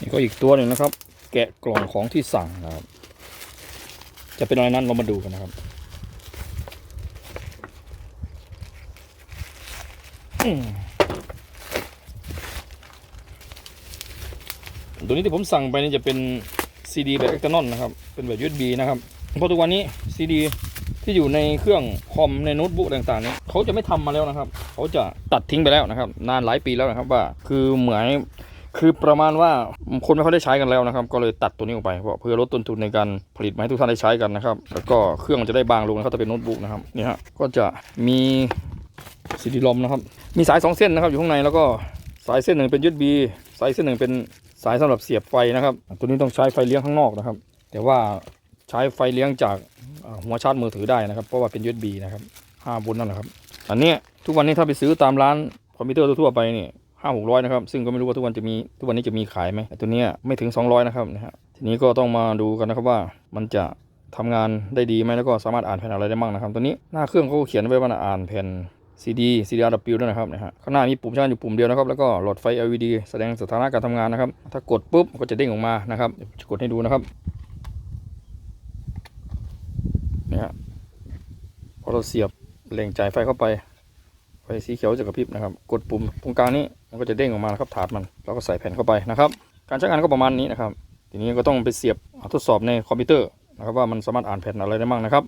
นี่ก็อีกตัวหนึ่งนะครับ แกะกล่องของที่สั่งนะครับ จะเป็นอะไรนั้นเรามาดูกันนะครับตัวนี้ที่ผมสั่งไปนี่จะเป็น CD แบบ external นะครับ เป็นแบบ USB นะครับ เพราะทุกวันนี้ CD ที่อยู่ในเครื่องคอมในโน้ตบุ๊กต่างๆนี่ยเขาจะไม่ทำมาแล้วนะครับ เขาจะตัดทิ้งไปแล้วนะครับ นานหลายปีแล้วนะครับว่า คือเหมือน คือประมาณว่าคนไม่ค่อยได้ใช้กันแล้วนะครับ ก็เลยตัดตัวนี้ออกไปเพราะเพื่อลดต้นทุนในการผลิตมาให้ทุกท่านได้ใช้กันนะครับ แล้วก็เครื่องจะได้บางลงนะครับถ้าเป็นโน้ตบุ๊กนะครับนี่ฮะก็จะมีซีดีลอมนะครับ มีสายสองเส้นนะครับอยู่ข้างในแล้วก็สายเส้นหนึ่งเป็น USB สายเส้นหนึ่งเป็นสายสำหรับเสียบไฟนะครับ ตัวนี้ต้องใช้ไฟเลี้ยงข้างนอกนะครับ แต่ว่าใช้ไฟเลี้ยงจากหัวชาร์จมือถือได้นะครับ เพราะว่าเป็น USB นะครับ5โวลต์นั่นแหละครับอันนี้ทุกวันนี้ถ้าไปซื้อตามร้านคอมพิวเตอร์ทั่วไปนี่ ห้าหกร้อยนะครับ ซึ่งก็ไม่รู้ว่าทุกวันจะมีทุกวันนี้จะมีขายไหมตัวเนี้ยไม่ถึง 200 นะครับนะฮะทีนี้ก็ต้องมาดูกันนะครับว่ามันจะทำงานได้ดีไหมแล้วก็สามารถอ่านแผ่นอะไรได้บ้างนะครับตัวนี้หน้าเครื่องเขาก็เขียนไว้ว่าอ่านแผ่น CD CDRW ด้วยนะครับนะฮะข้างหน้ามีปุ่มชาร์จอยู่ปุ่มเดียวนะครับ แล้วก็หลอดไฟ LED แสดงสถานะการทำงานนะครับ ถ้ากดปุ๊บก็จะเด้งออกมานะครับจะกดให้ดูนะครับนี่ฮะพอเราเสียบแหล่งจ่ายไฟเข้าไปไฟสีเขียวจะกระพริบนะครับ กดปุ่มตรงกลางนี้ มันก็จะเด้งออกมาครับถาดมันแล้วก็ใส่แผ่นเข้าไปนะครับ การใช้งานก็ประมาณนี้นะครับ ทีนี้ก็ต้องไปเสียบทดสอบในคอมพิวเตอร์นะครับว่ามันสามารถอ่านแผ่นอะไรได้บ้างนะครับ